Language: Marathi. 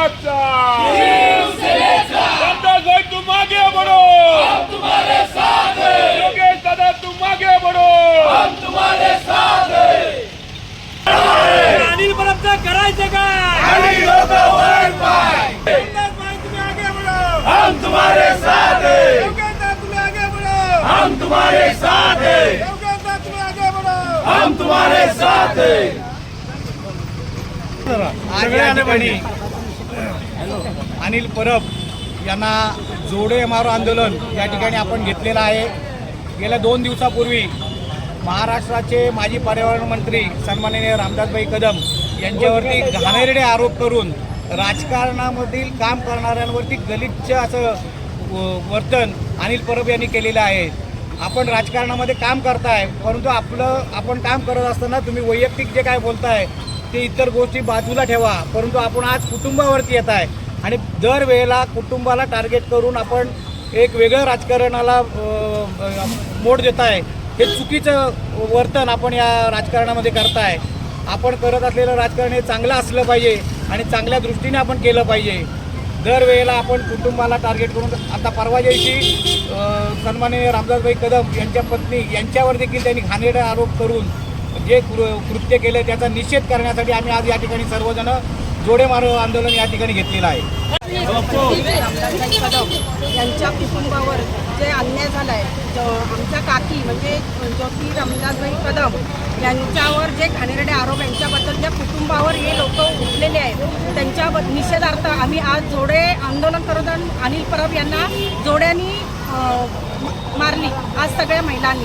आवाज कुणाचा रामदास भाई तू मागे बढो! योगेश दादा तू मागे बढो! अनिल परबचं करायचं काय हम तुम्हारे साथ हैं! योगेश दा तुम्ही आगे बढ़ो! हम तुम्हारे साथ हैं! योगेश दा तुम्ही आगे बढ़ो! हम तुम्हारे साथ हैं! अनिल परब यांना जोडे मारो आंदोलन या ठिकाणी आपण घेतलेलं आहे. गेल्या दोन दिवसापूर्वी महाराष्ट्राचे माजी पर्यावरण मंत्री सन्माननीय रामदासभाई कदम यांच्यावरती घाणेरडे आरोप करून राजकारणामधील काम करणाऱ्यांवरती गलिच्छ असं व- वर्तन अनिल परब यांनी केलेलं आहे. आपण राजकारणामध्ये काम करताय परंतु आपलं आपण काम करत असताना तुम्ही वैयक्तिक जे काय बोलताय ते इतर गोष्टी बाजूला ठेवा. परंतु आपण आज कुटुंबावरती येत आहे. आणि दरवेळेला कुटुंबाला टार्गेट करून आपण एक वेगळं राजकारणाला मोड देत आहे. हे चुकीचं वर्तन आपण या राजकारणामध्ये करताय आपण करत असलेलं राजकारण हे चांगलं असलं पाहिजे आणि चांगल्या दृष्टीने आपण केलं पाहिजे. दरवेळेला आपण कुटुंबाला टार्गेट करून आता परवा दिवशी सन्माननीय रामदासभाई कदम यांच्या पत्नी यांच्यावर देखील त्यांनी घाणेरडे आरोप करून जे कृ कृत्य केलं त्याचा निषेध करण्यासाठी आम्ही आज या ठिकाणी सर्वजण जोडे मारो आंदोलन या ठिकाणी घेतलेलं आहे. कदम यांच्या कुटुंबावर जे अन्याय झाला आहे आमच्या काकी म्हणजे ज्योती रामदासभाई कदम यांच्यावर जे घाणेरडे आरोप यांच्याबद्दल ज्या कुटुंबावर हे लोक उठलेले आहेत त्यांच्या निषेधार्थ आम्ही आज जोडे आंदोलन करत अनिल परब यांना जोड्यांनी मारली आज सगळ्या महिलांनी.